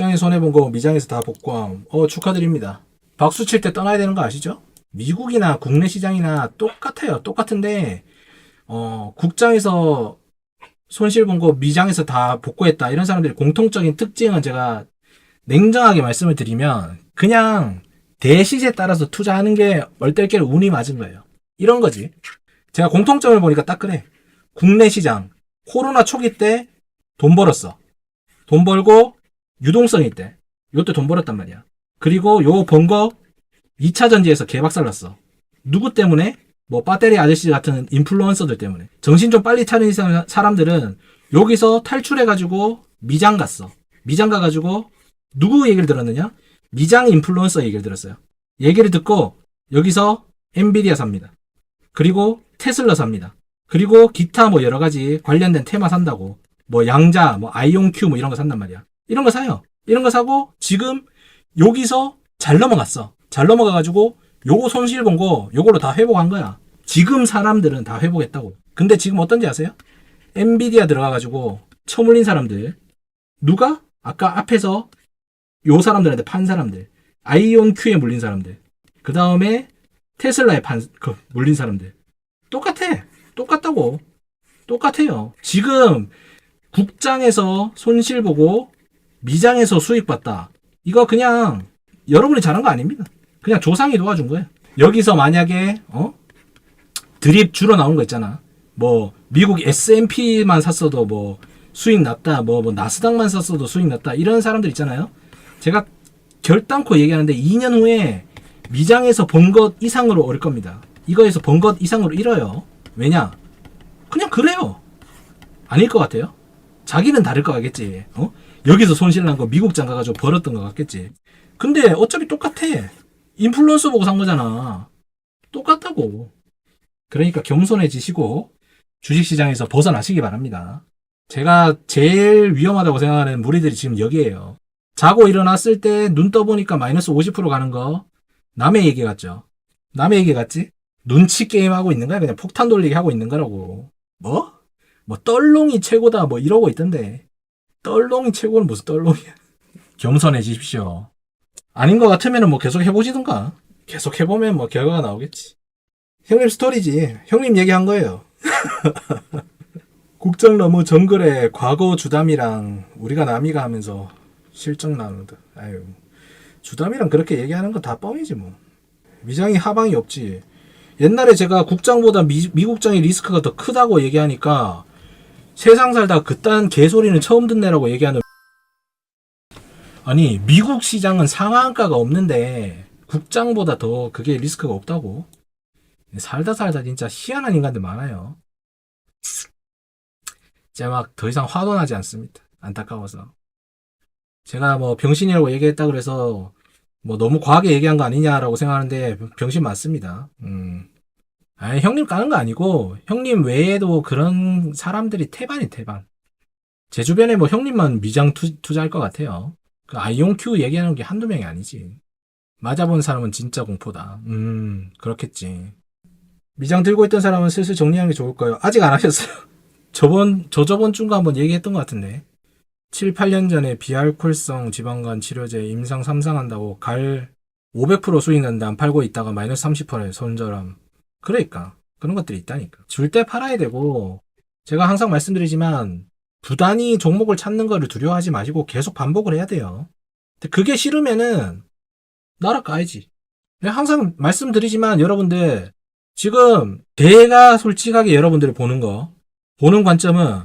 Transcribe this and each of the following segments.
국장이 손해본 거 미장에서 다 복구함. 어, 축하드립니다. 박수 칠 때 떠나야 되는 거 아시죠? 미국이나 국내 시장이나 똑같아요. 똑같은데, 어, 국장에서 손실 본 거 미장에서 다 복구했다. 이런 사람들이 공통적인 특징은 제가 냉정하게 말씀을 드리면, 그냥 대시세 따라서 투자하는 게 얼떨결에 운이 맞은 거예요. 이런 거지. 제가 공통점을 보니까 딱 그래. 국내 시장, 코로나 초기 때 돈 벌었어. 돈 벌고 유동성 있대. 요때 돈 벌었단 말이야. 그리고 요 번 거 2차 전지에서 개박살 났어. 누구 때문에? 뭐 배터리 아저씨 같은 인플루언서들 때문에. 정신 좀 빨리 차린 사- 사람들은 여기서 탈출해가지고 미장 갔어. 미장 가가지고 누구 얘기를 들었느냐? 미장 인플루언서 얘기를 들었어요. 얘기를 듣고 여기서 엔비디아 삽니다. 그리고 테슬라 삽니다. 그리고 기타 뭐 여러 가지 관련된 테마 산다고. 뭐 양자, 뭐 아이온큐 뭐 이런 거 산단 말이야. 이런 거 사요. 이런 거 사고 지금 여기서 잘 넘어갔어. 잘 넘어가가지고 요거 손실 본 거 요거로 다 회복한 거야. 지금 사람들은 다 회복했다고. 근데 지금 어떤지 아세요? 엔비디아 들어가가지고 처물린 사람들 누가 아까 앞에서 요 사람들한테 판 사람들 아이온큐에 물린 사람들 그 다음에 테슬라에 판 그, 물린 사람들 똑같아. 똑같다고. 똑같아요. 지금 국장에서 손실 보고 미장에서 수익 봤다. 이거 그냥 여러분이 잘한 거 아닙니다. 그냥 조상이 도와준 거예요. 여기서 만약에 어 드립 주로 나온 거 있잖아. 뭐 미국 S&P만 샀어도 뭐 수익 났다. 뭐, 뭐 나스닥만 샀어도 수익 났다. 이런 사람들 있잖아요. 제가 결단코 얘기하는데 2년 후에 미장에서 번것 이상으로 오를 겁니다. 이거에서 번것 이상으로 잃어요. 왜냐? 그냥 그래요. 아닐 것 같아요. 자기는 다를 것 같겠지. 어? 여기서 손실 난 거 미국 장 가 가지고 벌었던 것 같겠지. 근데 어차피 똑같아. 인플루언서 보고 산 거잖아. 똑같다고. 그러니까 겸손해지시고 주식시장에서 벗어나시기 바랍니다. 제가 제일 위험하다고 생각하는 무리들이 지금 여기에요. 자고 일어났을 때 눈 떠보니까 마이너스 50% 가는 거 남의 얘기 같죠? 남의 얘기 같지? 눈치 게임 하고 있는 거야? 그냥 폭탄 돌리기 하고 있는 거라고. 뭐? 뭐 떨롱이 최고다 뭐 이러고 있던데. 떨롱이 최고는 무슨 떨롱이야. 겸손해지십시오. 아닌 것 같으면 뭐 계속 해보시든가. 계속 해보면 뭐 결과가 나오겠지. 형님 스토리지. 형님 얘기한 거예요. 국정 너무 정글에 과거 주담이랑 우리가 남이가 하면서 실적 나누다. 아유. 주담이랑 그렇게 얘기하는 건 다 뻥이지 뭐. 미장이 하방이 없지. 옛날에 제가 국장보다 미, 미국장의 리스크가 더 크다고 얘기하니까 세상 살다 그딴 개소리는 처음 듣네라고 얘기하는 아니 미국 시장은 상한가가 없는데 국장보다 더 그게 리스크가 없다고? 살다 살다 진짜 희한한 인간들 많아요. 제가 막 더 이상 화도 나지 않습니다. 안타까워서. 제가 뭐 병신이라고 얘기했다 그래서 뭐 너무 과하게 얘기한 거 아니냐라고 생각하는데 병신 맞습니다. 음. 아니, 형님 까는 거 아니고, 형님 외에도 그런 사람들이 태반이 태반. 제 주변에 뭐 형님만 미장 투, 투자할 것 같아요. 그 아이온큐 얘기하는 게 한두 명이 아니지. 맞아본 사람은 진짜 공포다. 음, 그렇겠지. 미장 들고 있던 사람은 슬슬 정리하는 게 좋을까요? 아직 안 하셨어요. 저번, 저 저번 주인가 한번 얘기했던 것 같은데. 7, 8년 전에 비알콜성 지방간 치료제 임상 3상 한다고 갈 500% 수익 난데 안 팔고 있다가 마이너스 30%에 손절함. 그러니까. 그런 것들이 있다니까. 줄 때 팔아야 되고 제가 항상 말씀드리지만 부단히 종목을 찾는 거를 두려워하지 마시고 계속 반복을 해야 돼요. 근데 그게 싫으면은 나라 까야지. 내가 항상 말씀드리지만 여러분들 지금 내가 솔직하게 여러분들이 보는 거 보는 관점은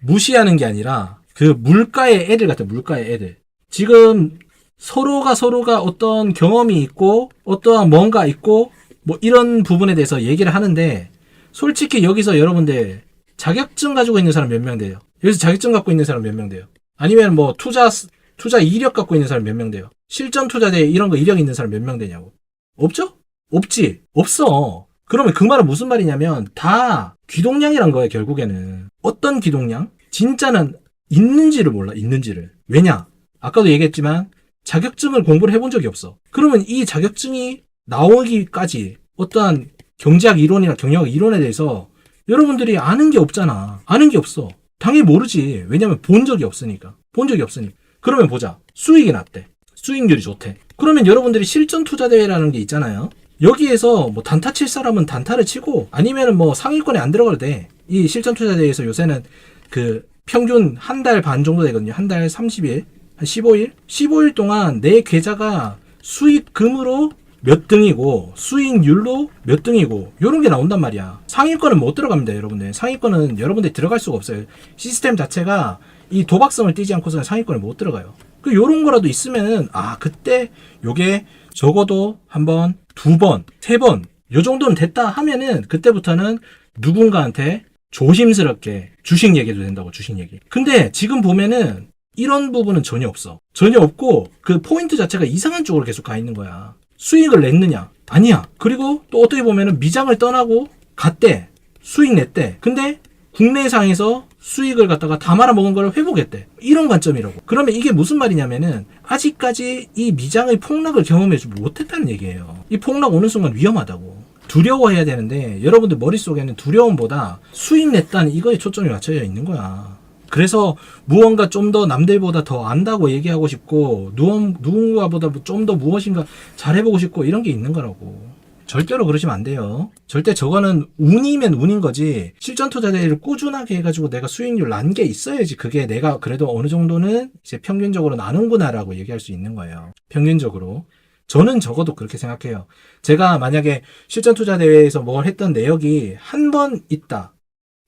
무시하는 게 아니라 그 물가의 애들 같아 물가의 애들. 지금 서로가 서로가 어떤 경험이 있고 어떠한 뭔가 있고 뭐 이런 부분에 대해서 얘기를 하는데 솔직히 여기서 여러분들 자격증 가지고 있는 사람 몇 명 돼요? 여기서 자격증 갖고 있는 사람 몇 명 돼요? 아니면 뭐 투자 투자 이력 갖고 있는 사람 몇 명 돼요? 실전 투자대 이런 거 이력 있는 사람 몇 명 되냐고? 없죠? 없지. 없어. 그러면 그 말은 무슨 말이냐면 다 귀동량이란 거예요, 결국에는. 어떤 귀동량? 진짜는 있는지를 몰라, 있는지를. 왜냐? 아까도 얘기했지만 자격증을 공부를 해본 적이 없어. 그러면 이 자격증이 나오기까지 어떠한 경제학 이론이나 경영학 이론에 대해서 여러분들이 아는 게 없잖아. 아는 게 없어. 당연히 모르지. 왜냐면 본 적이 없으니까. 본 적이 없으니까. 그러면 보자. 수익이 낮대. 수익률이 좋대. 그러면 여러분들이 실전 투자 대회라는 게 있잖아요. 여기에서 뭐 단타 칠 사람은 단타를 치고 아니면은 뭐 상위권에 안 들어가도 돼. 이 실전 투자 대회에서 요새는 그 평균 한 달 반 정도 되거든요. 한 달 30일, 한 15일? 15일 동안 내 계좌가 수익금으로 몇 등이고 수익률로 몇 등이고 요런 게 나온단 말이야. 상위권은 못 들어갑니다, 여러분들. 상위권은 여러분들이 들어갈 수가 없어요. 시스템 자체가 이 도박성을 띠지 않고서는 상위권에 못 들어가요. 그 요런 거라도 있으면은 아, 그때 요게 적어도 한 번, 두 번, 세 번, 요 정도는 됐다 하면은 그때부터는 누군가한테 조심스럽게 주식 얘기도 된다고 주식 얘기. 근데 지금 보면은 이런 부분은 전혀 없어. 전혀 없고 그 포인트 자체가 이상한 쪽으로 계속 가 있는 거야. 수익을 냈느냐? 아니야. 그리고 또 어떻게 보면은 미장을 떠나고 갔대. 수익 냈대. 근데 국내상에서 수익을 갖다가 다 말아먹은 걸 회복했대. 이런 관점이라고. 그러면 이게 무슨 말이냐면은 아직까지 이 미장의 폭락을 경험해주지 못했다는 얘기예요. 이 폭락 오는 순간 위험하다고. 두려워해야 되는데 여러분들 머릿속에는 두려움보다 수익 냈다는 이거에 초점이 맞춰져 있는 거야. 그래서 무언가 좀 더 남들보다 더 안다고 얘기하고 싶고 누군, 누군가보다 좀 더 무엇인가 잘해보고 싶고 이런 게 있는 거라고. 절대로 그러시면 안 돼요. 절대 저거는 운이면 운인 거지. 실전 투자 대회를 꾸준하게 해가지고 내가 수익률 난 게 있어야지 그게 내가 그래도 어느 정도는 이제 평균적으로 나는구나라고 얘기할 수 있는 거예요. 평균적으로. 저는 적어도 그렇게 생각해요. 제가 만약에 실전 투자 대회에서 뭘 했던 내역이 한 번 있다.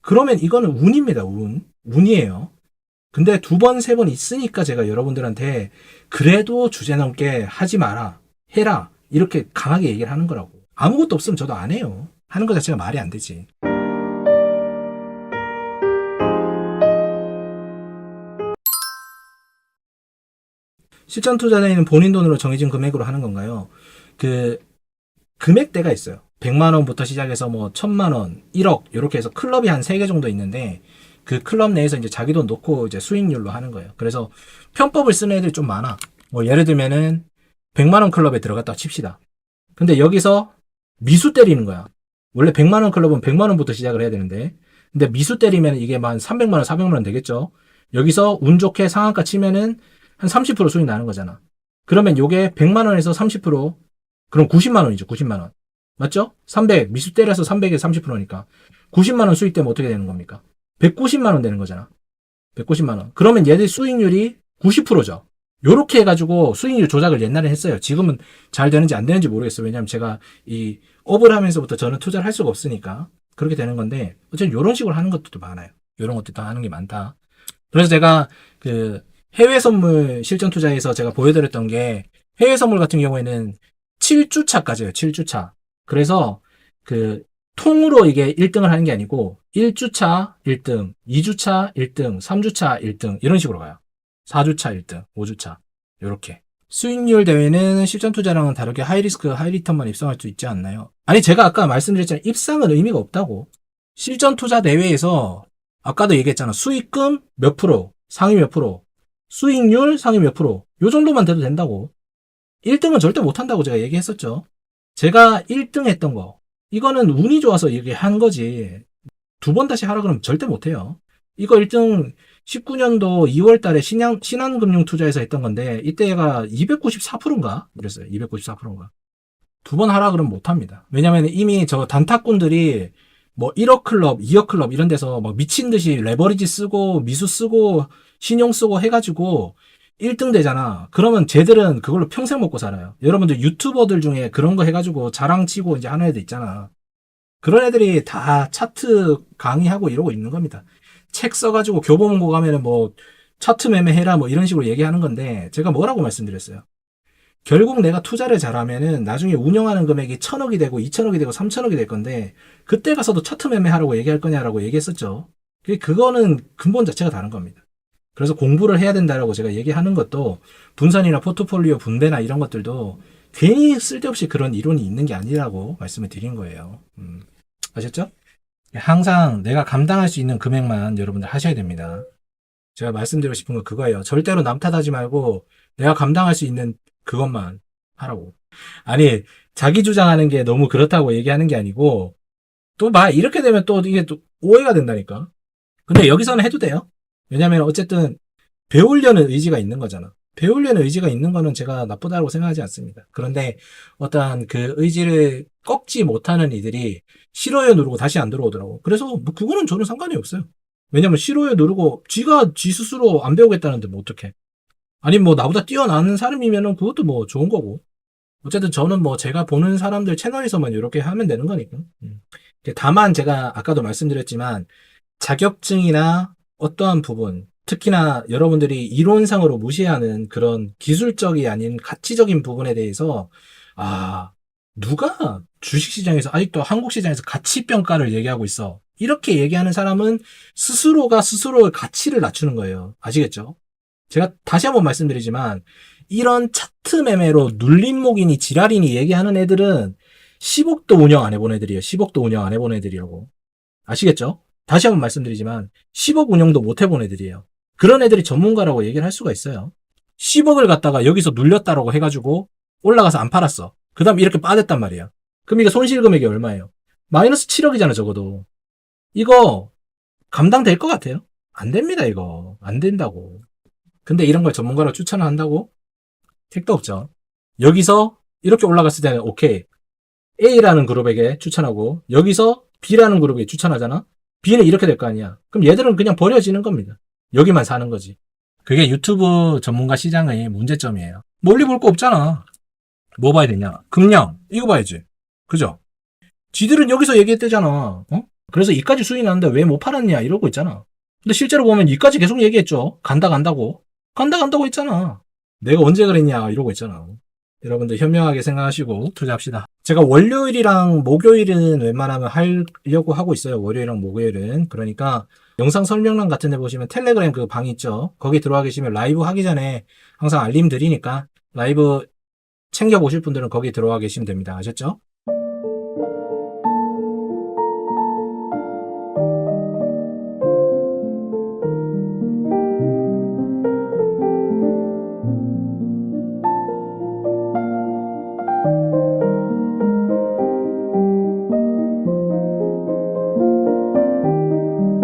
그러면 이거는 운입니다, 운. 운이에요. 근데 두 번, 세 번 있으니까 제가 여러분들한테 그래도 주제 넘게 하지 마라. 해라. 이렇게 강하게 얘기를 하는 거라고. 아무것도 없으면 저도 안 해요. 하는 것 자체가 말이 안 되지. 실전 투자자는 본인 돈으로 정해진 금액으로 하는 건가요? 그 금액대가 있어요. 100만 원부터 시작해서 뭐 1000만 원, 1억 이렇게 해서 클럽이 한 3개 정도 있는데 그 클럽 내에서 이제 자기 돈 놓고 이제 수익률로 하는 거예요. 그래서 편법을 쓰는 애들이 좀 많아. 뭐 예를 들면은 100만 원 클럽에 들어갔다 칩시다. 근데 여기서 미수 때리는 거야. 원래 100만 원 클럽은 100만 원부터 시작을 해야 되는데 근데 미수 때리면 이게 만 300만 원, 400만 원 되겠죠. 여기서 운 좋게 상한가 치면은 한 30% 수익 나는 거잖아. 그러면 요게 100만 원에서 30% 그럼 90만 원이죠. 90만 원. 맞죠? 300 미수 때려서 300에 30%니까 90만 원 수익 되면 어떻게 되는 겁니까? 190만 원 되는 거잖아. 190만 원. 그러면 얘들 수익률이 90%죠. 요렇게 해가지고 수익률 조작을 옛날에 했어요. 지금은 잘 되는지 안 되는지 모르겠어요. 왜냐면 제가 이 업을 하면서부터 저는 투자를 할 수가 없으니까 그렇게 되는 건데 어쨌든 요런 식으로 하는 것도 많아요. 요런 것도 하는 게 많다. 그래서 제가 그 해외 선물 실전 투자에서 제가 보여드렸던 게 해외 선물 같은 경우에는 7주차까지예요. 7주차. 그래서 그 통으로 이게 1등을 하는 게 아니고 1주차 1등, 2주차 1등, 3주차 1등 이런 식으로 가요. 4주차 1등, 5주차 요렇게. 수익률 대회는 실전 투자랑은 다르게 하이리스크, 하이리턴만 입성할 수 있지 않나요? 아니 제가 아까 말씀드렸잖아요. 입상은 의미가 없다고. 실전 투자 대회에서 아까도 얘기했잖아. 수익금 몇 프로, 상위 몇 프로, 수익률 상위 몇 프로 요 정도만 돼도 된다고. 1등은 절대 못 한다고 제가 얘기했었죠. 제가 1등 했던 거 이거는 운이 좋아서 얘기한 거지. 두 번 다시 하라 그러면 절대 못 해요. 이거 1등 19년도 2월 달에 신양, 신한금융 투자에서 했던 건데, 이때가 294%인가? 그랬어요. 294%인가. 두 번 하라 그러면 못 합니다. 왜냐면 이미 저 단타꾼들이 뭐 1억 클럽, 2억 클럽 이런 데서 막 미친 듯이 레버리지 쓰고, 미수 쓰고, 신용 쓰고 해가지고 1등 되잖아. 그러면 쟤들은 그걸로 평생 먹고 살아요. 여러분들 유튜버들 중에 그런 거 해가지고 자랑치고 이제 하는 애들 있잖아. 그런 애들이 다 차트 강의하고 이러고 있는 겁니다. 책 써가지고 교보문고 가면은 뭐 차트 매매해라 뭐 이런 식으로 얘기하는 건데 제가 뭐라고 말씀드렸어요. 결국 내가 투자를 잘하면은 나중에 운영하는 금액이 천억이 되고 이천억이 되고 삼천억이 될 건데 그때 가서도 차트 매매하라고 얘기할 거냐라고 얘기했었죠. 그게 그거는 근본 자체가 다른 겁니다. 그래서 공부를 해야 된다라고 제가 얘기하는 것도 분산이나 포트폴리오 분배나 이런 것들도 괜히 쓸데없이 그런 이론이 있는 게 아니라고 말씀을 드린 거예요. 음, 아셨죠? 항상 내가 감당할 수 있는 금액만 여러분들 하셔야 됩니다. 제가 말씀드리고 싶은 건 그거예요. 절대로 남 탓하지 말고 내가 감당할 수 있는 그것만 하라고. 아니, 자기 주장하는 게 너무 그렇다고 얘기하는 게 아니고 또 막 이렇게 되면 또 이게 또 오해가 된다니까. 근데 여기서는 해도 돼요. 왜냐면 어쨌든 배우려는 의지가 있는 거잖아. 배우려는 의지가 있는 거는 제가 나쁘다고 생각하지 않습니다. 그런데 어떠한 그 의지를 꺾지 못하는 이들이 싫어요 누르고 다시 안 들어오더라고. 그래서 뭐 그거는 저는 상관이 없어요. 왜냐면 싫어요 누르고 지가 지 스스로 안 배우겠다는데 뭐 어떡해. 아니 뭐 나보다 뛰어나는 사람이면은 그것도 뭐 좋은 거고. 어쨌든 저는 뭐 제가 보는 사람들 채널에서만 이렇게 하면 되는 거니까. 음. 다만 제가 아까도 말씀드렸지만 자격증이나 어떠한 부분, 특히나 여러분들이 이론상으로 무시하는 그런 기술적이 아닌 가치적인 부분에 대해서 아 누가 주식시장에서 아직도 한국 시장에서 가치 평가를 얘기하고 있어. 이렇게 얘기하는 사람은 스스로가 스스로의 가치를 낮추는 거예요. 아시겠죠? 제가 다시 한번 말씀드리지만 이런 차트 매매로 눌림목이니 지랄이니 얘기하는 애들은 10억도 운영 안 애들이에요. 10억도 운영 안 애들이라고. 아시겠죠? 다시 한번 말씀드리지만 10억 운영도 못 해본 애들이에요. 그런 애들이 전문가라고 얘기를 할 수가 있어요. 10억을 갖다가 여기서 눌렸다라고 해가지고 올라가서 안 팔았어. 그 다음 이렇게 빠졌단 말이야. 그럼 이게 손실 금액이 얼마예요? 마이너스 7억이잖아, 적어도. 이거 감당될 것 같아요? 안 됩니다, 이거. 안 된다고. 근데 이런 걸 전문가로 추천을 한다고? 택도 없죠. 여기서 이렇게 올라갔을 때는 오케이. A라는 그룹에게 추천하고 여기서 B라는 그룹에 추천하잖아. B는 이렇게 될 거 아니야. 그럼 얘들은 그냥 버려지는 겁니다. 여기만 사는 거지. 그게 유튜브 전문가 시장의 문제점이에요. 멀리 볼 거 없잖아. 뭐 봐야 되냐? 금량 이거 봐야지. 그죠? 지들은 여기서 얘기했대잖아. 어? 그래서 이까지 수익 나는데 왜 못 팔았냐 이러고 있잖아. 근데 실제로 보면 이까지 계속 얘기했죠. 간다 간다고. 간다 간다고 했잖아. 내가 언제 그랬냐 이러고 있잖아. 여러분들 현명하게 생각하시고 투자합시다. 제가 월요일이랑 목요일은 웬만하면 하려고 하고 있어요. 월요일이랑 목요일은. 그러니까 영상 설명란 같은 데 보시면 텔레그램 그 방 있죠. 거기 들어와 계시면 라이브 하기 전에 항상 알림 드리니까 라이브 챙겨보실 분들은 거기 들어와 계시면 됩니다. 아셨죠?